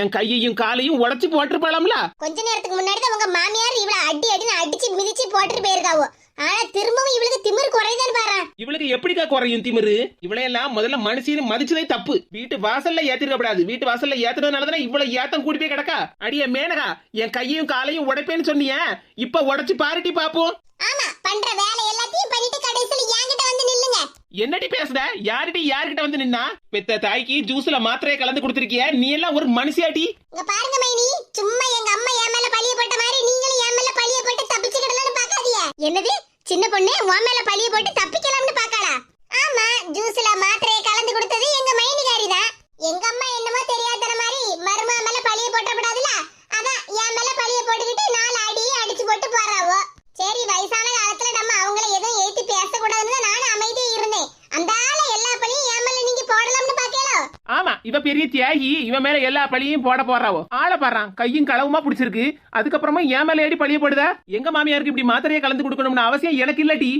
என் கையையும் காலையும் உடைச்சு போட்டிருப்பாளாம்ல? கொஞ்ச நேரத்துக்கு முன்னாடி தான் உங்க மாமியார் இவ்வளவு அடி அடின்னு அடிச்சு மிதிச்சு போட்டுட்டு போயிருக்காவோ. ஆனா திரும்பவும் இவளுக்கு திமிரு குறையுதான்னு பாரு. இவளுக்கு எப்படிக்கா குறையும் திமிரு? இவளையெல்லாம் முதல்ல மனுஷின்னு மதிச்சதே தப்பு. வீட்டு வாசல்ல ஏத்திருக்க கூடாது வீட்டு வாசல்ல ஏத்துறதுனாலதானே இவ்வளவு ஏத்தம் கூடி போய் கிடக்கா? அடியே மேனகா என் கையையும் காலையும் உடைப்பேன்னு சொன்னியே. இப்ப உடைச்சு பாருட்டி பாப்போம். ஆமா பண்ற வேலை எல்லாத்தையும் பண்ணிட்டு கடைசியில என்கிட்ட வந்து நில்லுங்க. என்னடி பேசுத யாருடி யார்கிட்ட வந்து நின்னா? பெத்த தாய்க்கு ஜூஸ்ல மாத்திரையை கலந்து கொடுத்திருக்கிய நீ எல்லாம் ஒரு மனுஷியாடி. இங்க பாருங்க மைனி சும்மா என்னது? சின்ன பொண்ணு உன் மேல பழிய போட்டு தப்பிக்கலாம்னு பாக்காளா ஆமா ஜூஸ்ல மாத்திரையை கலந்து கொடுத்தது எங்க மைனிகாரி தான் எங்க அம்மா என்னமோ தெரியாதன மாதிரி மருமா மேல பழிய போட்டப்படாதுல அதான் என் மேல பழிய போட்டுக்கிட்டு நாலு அடி அடிச்சு போட்டு போறாவோ சரி வயசான காலத்துல நம்ம அவங்கள எதுவும் ஏத்தி பேசக்கூடாதுன்னு தான் நானும் அமைதியா இருந்தேன் அந்த ஆள எல்லா பழியும் என் மேல நீங்க போடலாம்னு பாக்கலோ ஆமா இவ பெரிய தியாகி இவன் மேல எல்லா பழியும் போட போறாவோ? ஆளை பாறான் கையும் களவுமா பிடிச்சிருக்கு. அதுக்கப்புறமா என் மேல ஏடி பழிய போடுதா? எங்க மாமியாருக்கு இப்படி மாத்திரையை கலந்து கொடுக்கணும்னு அவசியம் எனக்கு இல்லடி.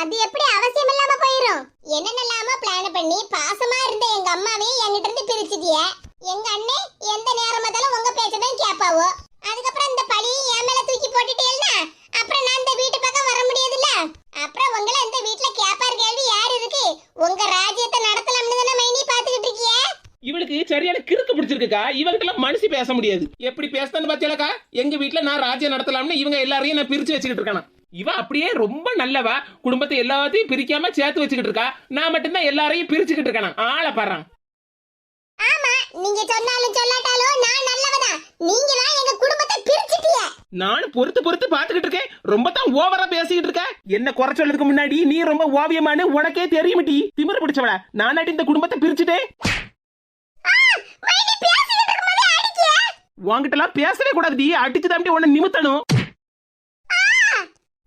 அது எப்படி அவசியம் இல்லாம போயிரும்? என்னென்னலாம பிளான் பண்ணி பாசமா இருந்த எங்க அம்மாவே என்கிட்ட இருந்து பிரிச்சுட்டிய? எங்க அண்ணே எந்த நேரம் பார்த்தாலும் உங்க பேச்சதான் கேப்பாவோ அதுக்கப்புறம் இந்த பழியை என் மேல தூக்கி போட்டுட்டேன்னா அப்புறம் நான் இந்த வீட்டு பக்கம் வர முடியாதுல்ல அப்புறம் உங்களை இந்த வீட்ல கேப்பார் கேள்வி யார் இருக்கு உங்க ராஜ்யத்தை நடத்தலாம்னு தானே மைனி பாத்துக்கிட்டு இருக்கிய இவளுக்கு சரியான கிறுக்கு பிடிச்சிருக்குக்கா இவங்கிட்ட மனுஷி பேச முடியாது. எப்படி பேசுதான்னு பாத்தியாலக்கா எங்க வீட்ல நான் ராஜ்யம் நடத்தலாம்னு இவங்க எல்லாரையும் நான் பிரிச்சு வச்சுக்கிட்டு இருக்கானா. இவ அப்படியே ரொம்ப நல்லவா குடும்பத்தை எல்லாத்தையும் பிரிக்காம சேர்த்து வச்சுக்கிட்டு இருக்கா. நான் மட்டும்தான் எல்லாரையும் பிரிச்சுக்கிட்டு இருக்கானா? ஆளை பாடுறான் ஆமா நீங்க சொன்னாலும் சொல்லாட்டாலும் நான் நல்லவதான் நீங்க தான் எங்க குடும்பத்தை பிரிச்சுட்டிய. நானும் பொறுத்து பொறுத்து பாத்துக்கிட்டு இருக்கேன். ரொம்ப தான் ஓவரா பேசிக்கிட்டு இருக்க. என்ன குறை சொல்றதுக்கு முன்னாடி நீ ரொம்ப ஓவியமானு உனக்கே தெரியுமிட்டி. திமிரு பிடிச்சவள? நானாட்டி இந்த குடும்பத்தை பிரிச்சுட்டேன் மைனி பேசிக்கிட்டு இருக்கும்போதே உன்கிட்ட எல்லாம் பேசவே கூடாதுடி. அடிச்சு தம்பி உன்னை நிமித்தணும்.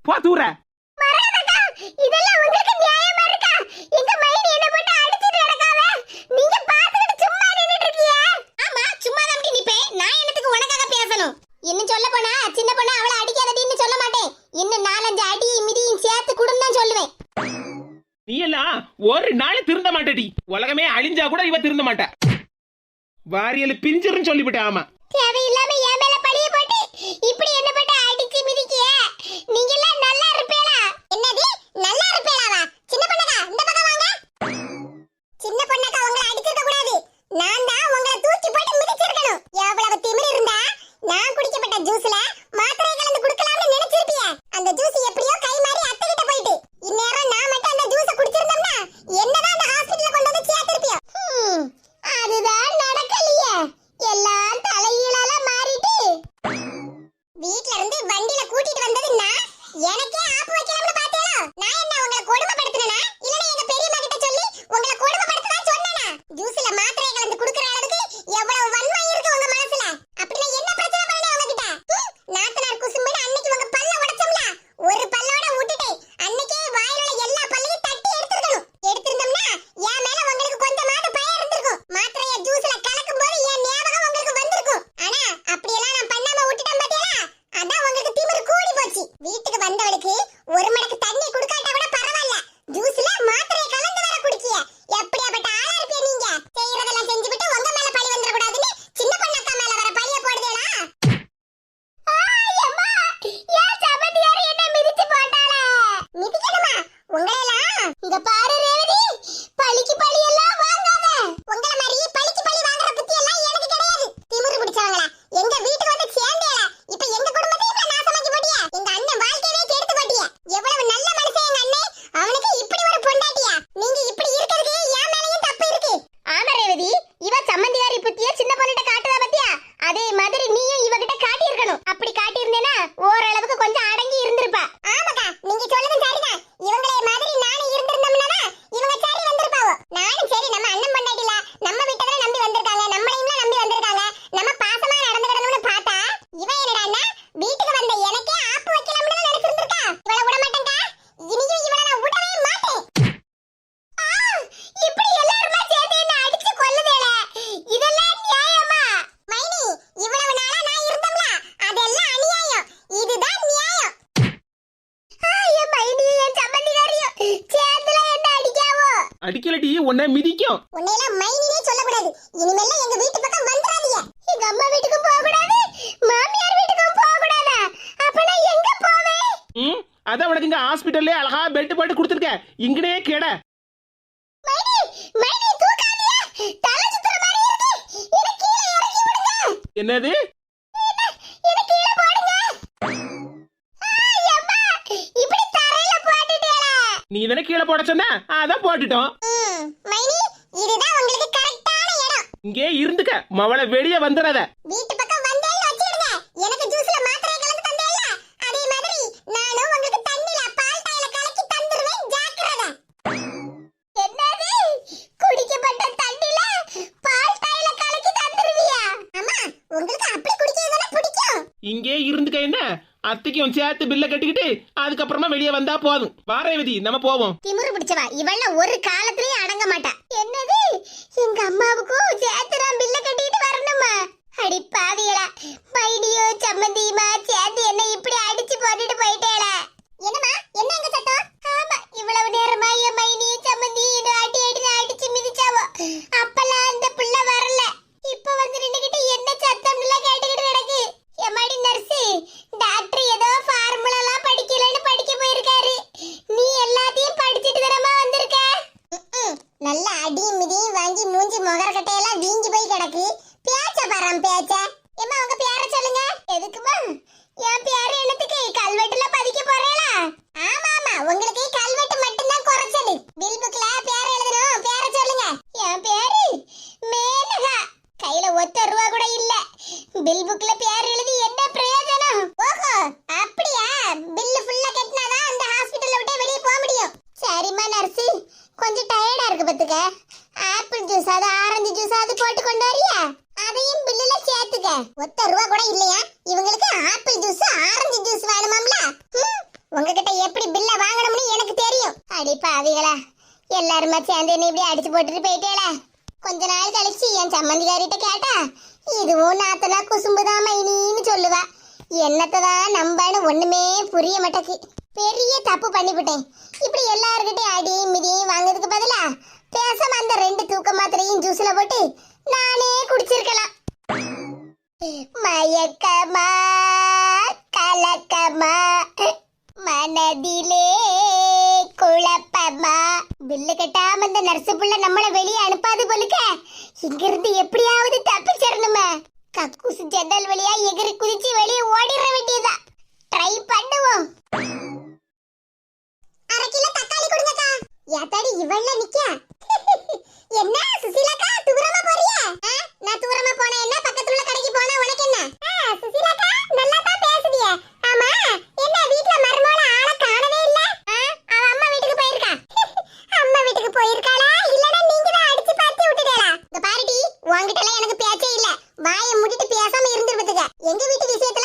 போ தூர மரகதக்கா, இதெல்லாம் உங்களுக்கு நியாயமா இருக்கா? எங்க மைனி என்னை சொல்லப் போனா, சின்ன பொண்ணு அவளை அடிக்காதடின்னு சொல்ல மாட்டேன். இன்னும் நாலஞ்சு அடியும் மிதியும் சேர்த்து கொடுன்னு தான் சொல்லுவேன். நீ எல்லாம் ஒரு நாள் திருந்த மாட்டடி. உலகமே அழிஞ்சா கூட இவ திருந்த மாட்டா. வாரியல் பிஞ்சிருன்னு சொல்லிவிட்டா ஆமா. தேவையில்லாம என் மேல பழிய போட்டு, இப்படி என்ன போட்டு அடிச்சு மிதிக்கிய. நீங்க எல்லாம் நல்லா இருப்பீங்களா? என்னது? நல்லா இருப்பீங்களாவா? சின்ன பொண்ணக்கா இந்த பக்கம் வாங்க. சின்ன பொண்ணக்கா உங்களை அடிச்சிருக்க கூடாது நான் தான் உங்களை தூக்கி போட்டு மிதிச்சிருக்கணும் எவ்வளவு திமிரு இருந்தா நான் குடிக்கப்பட்ட ஜூஸ்ல மாத்திரை கலந்து குடுக்கலாம்னு நினைச்சிருப்பிய அந்த ஜூஸ் எப்படியோ கை மாறி அத்தை கிட்ட போயிட்டு இந்நேரம் நான் மட்டும் அந்த ஜூஸ குடிச்சிருந்தோம்னா என்னதான் அந்த ஹாஸ்பிடல்ல கொண்டு வந்து சேர்த்திருப்பிய ஹம், அதுதான் நடக்கலையே எல்லாம் தலைகீழால மாறிட்டு வீட்ல இருந்து வண்டியில கூட்டிட்டு வந்தது நான் எனக்கே ஆப்பு வைக்கலாம்னு பார்த்தேளோ நான் என்ன உங்களை கொடுமைப்படுத்தினேனா இல்லனா எங்க பெரியம்மா கிட்ட சொல்லி உங்களை கொடுமைப்படுத்ததா சொன்னேனா ஜூஸ்ல மாத்திரை கலந்து குடுக்குற அளவுக்கு எவ்வளவு வன்மை இருக்கு உங்க மனசுல அப்படினா என்ன பிரச்சனை பண்ணே உங்ககிட்ட ஹம், நாத்தனார் குசும்புன்னு அன்னைக்கு உங்க பல்ல உடைச்சோம்ல ஒரு பல்லோட விட்டுட்டேன் அன்னைக்கே வாயில உள்ள எல்லா பல்லையும் தட்டி எடுத்துக்கணும் எடுத்திருந்தோம்னா என் மேல உங்களுக்கு கொஞ்சமாவது பயம் இருந்திருக்கும் மாத்திரைய ஜூஸ்ல கலக்கும் போது என் ஞாபகம் உங்களுக்கு வந்திருக்கும் ஆனா அப்படியெல்லாம் நான் பண்ணாம விட்டுட்டேன் பாத்தியா அதான் உங்களுக்கு திமிரு கூடி போச்சு வீட்டுக்கு வந்தவளுக்கு ஒரு மடக்கு தண்ணி குடுக்காட்டா கூட பரவாயில்ல ஜூஸ்ல மாத்திரை கலந்து வர குடிக்கிய எப்படியாப்பட்ட ஆளா இருப்பீங்க நீங்க செய்யறதெல்லாம் செஞ்சுவிட்டு உங்க மேல பழி வந்துட கூடாதுன்னு சின்ன பொண்ணக்கா மேல வர பழிய போடுதேனா மிதிக்கணுமா உங்களையெல்லாம் இங்க பாரு ரேவதி பழிக்கு பழி எல்லாம் வாங்காத உங்கள மாதிரி பழிக்கு பழி வாங்குற புத்தி எல்லாம் எனக்கு கிடையாது திமிரு பிடிச்சவங்களா எங்க வீட்டுக்கு வந்து சேர்ந்தேல இப்ப எங்க குடும்பத்தையும் இப்ப நாசமாக்கி போட்டியா எங்க அண்ணன் வாழ்க்கையவே கெடுத்து போட்டியா எவ்வளவு நல்ல மனுஷன் எங்க அண்ணன் அவனுக்கு இப்படி ஒரு பொண்டாட்டியா நீங்க இப்படி இருக்கிறதுக்கு என் மேலயும் தப்பு இருக்கு ஆமா ரேவதி இவ சம்மந்தியாரி புத்திய சின்ன பொண்ணுட்ட காட்டுதா பத்தியா அதே மாதிரி நீயும் இவகிட்ட காட்டி இருக்கணும் அப்படி காட்டி இருந்தேனா ஓரளவுக்கு கொஞ்சம் அடங்கி இருந்திருப்பா ஆமாக்கா நீங்க சொல்றது சரிதான் இவங்களே மாதிரி நானும் இருந்திருந்தோம்னா இவங்க சரி வந்திருப்பாவோ நானும் சரி நம்ம அண்ணன் பொண்டாட்டில நம்ம வீட்டை நம்பி வந்திருக்காங்க நம்மளையும் நம்பி வந்திருக்காங்க நம்ம பாசமா நடந்துக்கிடணும்னு பார்த்தா இவ என்னடான்னா வீட்டுக்கு வந்த எனக்கே ஆப்பு வைக்கலாம்னு நினைச்சிருந்திருக்கா இவள விட மாட்டேங்கா இனியும் இவள நான் விடவே மாட்டேன் ஆ, இப்படி எல்லாருமா சேர்ந்து என்ன அடிச்சு கொல்லுதேல இதெல்லாம் நியாயமா மைனி இவ்வளவு நாளா நான் இருந்தோம்ல அதெல்லாம் அநியாயம் இதுதான் நியாயம் ஆ, என் மைனி என் சம்மந்திகாரியும் சேர்ந்துல என்ன அடிக்காவோ அடிக்கலடி உன்னை மிதிக்கும். உன்னையெல்லாம் மைனினே சொல்லக்கூடாது. இனிமேல எங்க வீட்டு பக்கம் வந்துடாதீங்க. எங்க அம்மா வீட்டுக்கும் போக கூடாது மாமியார் வீட்டுக்கும் போக கூடாதா அப்ப நான் எங்க போவேன் ம் அதான் உனக்கு இங்க ஹாஸ்பிட்டல்லே அழகா பெல்ட் போட்டு கொடுத்துருக்க இங்கனே கேட. மைனி மைனி தூக்காதீங்க. தலை சுத்துற மாதிரி இருக்கு. எனக்கு கீழே இறக்கி விடுங்க. என்னது? எனக்கு கீழே போடுங்க. நீ தானே கீழே போட சொன்ன? அதான் போட்டுட்டோம். இதுதான் உங்களுக்கு கரெக்டான இடம். இங்கே இருந்துக்க. மவளை வெளியே வந்துடாத. வீட்டு பக்கம் வந்தேன்னு வச்சிடுங்க எனக்கு ஜூஸ்ல மாத்திரை கலந்து தந்தேல்ல. அதே மாதிரி நானும் உங்களுக்கு தண்ணில பால் டாயில கலக்கி தந்துருவேன். ஜாக்கிரதை. என்னது? குடிக்கப்பட்ட தண்ணில பால் டாயில கலக்கி தந்துருவியா? அம்மா உங்களுக்கு அப்படி குடிக்கிறது தானே பிடிக்கும். இங்கே இருந்துக்க என்ன? அத்தைக்கும் சேர்த்து பில்ல கட்டிக்கிட்டு அதுக்கப்புறமா வெளியே வந்தா போதும். வாரேவதி நம்ம போவோம். திமுரு பிடிச்சவா? இவள ஒரு காலத்திலயும் அடங்க மாட்டா. என்னது? எங்க அம்மாவுக்கும் சேர்த்து நான் பில்ல கட்டிட்டு வரணுமா அடி பாவியலா மைடியோ சம்மந்தியுமா சேர்த்து என்ன இப்படி அடிச்சு போட்டுட்டு போயிட்டேல என்னமா என்ன எங்க சத்தம் ஆமா இவ்வளவு நேரமா என் மைனிய சம்மந்தி அடி அடி அடிச்சு மிதிச்சாவோ அப்பெல்லாம் அந்த புள்ள வரல இப்ப வந்து நின்னுகிட்டு என்ன சத்தம்ல கேட்டுக்கிட்டு கிடக்கு எம்மாடி நர்ஸு டாக்டர் ஏதோ ஃபார்முலா எல்லாம் படிக்கலன்னு படிக்க போயிருக்காரு நீ எல்லாத்தையும் படிச்சிட்டு தானமா வந்திருக்க நல்ல அடியும் மிதியும் வாங்கி மூஞ்சி முகர கட்டையெல்லாம் வீங்கி போய் கிடக்கு பேச்ச பாரம் பேச்ச ஏமா உங்க பேர சொல்லுங்க எதுக்குமா என் பேரு என்னத்துக்கு கல்வெட்டுல பதிக்க போறேளா ஆமா ஆமா உங்களுக்கு கல்வெட்டு மட்டும்தான் குறைச்சது பில் புக்ல பேர் எழுதணும் பேர சொல்லுங்க என் பேரு மேனகா கையில ஒத்த ரூபா கூட இல்ல பில் புக்ல பேர் எழுதி என்ன பிரயோஜனம்? ஓஹோ அப்படியா? பில் ஃபுல்லா கட்டினாதான் அந்த ஹாஸ்பிடல்ல விட்டு வெளியே போக முடியும். சரிம்மா நர்ஸு. கொஞ்சம் டயர்டா இருக்கு பாத்துக்க ஆப்பிள் ஜூஸ் அது ஆரஞ்சு ஜூஸ் அது போட்டு கொண்டு வரியா? அதையும் பில்லுல சேர்த்துக்க. ஒத்த ரூபா கூட இல்லையா? இவங்களுக்கு ஆப்பிள் ஜூஸ் ஆரஞ்சு ஜூஸ் வேணுமாம்ல? உங்ககிட்ட எப்படி பில்ல வாங்கணும்னு எனக்கு தெரியும். அடி பாவிகளா. எல்லாருமா சேர்ந்து என்ன இப்படி அடிச்சு போட்டுட்டு போயிட்டேல கொஞ்ச நாள் கழிச்சு என் சம்மந்திக்காரிட்ட கேட்டா இதுவும் நாத்தனா குசும்புதான் மைனின்னு சொல்லுவா. என்னத்தை தான் ஒண்ணுமே புரிய மாட்டேக்கு. பெரிய தப்பு பண்ணிவிட்டேன். இப்படி எல்லார்கிட்டயும் அடியும் மிதியும் வாங்குறதுக்கு பதிலா பேசாம அந்த ரெண்டு தூக்க மாத்திரையும் ஜூஸ்ல போட்டு நானே குடிச்சிருக்கலாம். மயக்கமா கலக்கமா மனதிலே அம்மா பில்லு கட்டாம இந்த நர்ஸ் புள்ள நம்மள வெளியே அனுப்பாது போலுக்க. இங்க இருந்து எப்படியாவது தப்பிச்சிடணுமே கக்கூசு ஜன்னல் வழியா எகிரி குதிச்சு வெளியே ஓடிட வேண்டியதா ட்ரை பண்ணுவோம். அரை கிலோ தக்காளி கொடுங்கக்கா. ஏத்தாடி இவள்ல நிக்க என்ன சுசீலாக்கா தூரமா போறிய நான் தூரமா போனா என்ன பக்கத்துல உள்ள கடைக்கு போனா உனக்கு என்ன ஆ, சுசீலாக்கா நல்லா தான் பேசுதிய ஆமா என்ன வீட்ல மருமோள ஆள காணவே இல்ல ஆ, அவ அம்மா வீட்டுக்கு போயிருக்கா அம்மா வீட்டுக்கு போயிருக்காளா இல்லனா நீங்க தான் அடிச்சு பார்த்து விட்டுடலாம் இந்த பாருடி உன்கிட்ட எல்லாம் எனக்கு பேச்சே இல்ல. வாயை முடிட்டு பேசாம இருந்துருவதுங்க எங்க வீட்டு விஷயத்த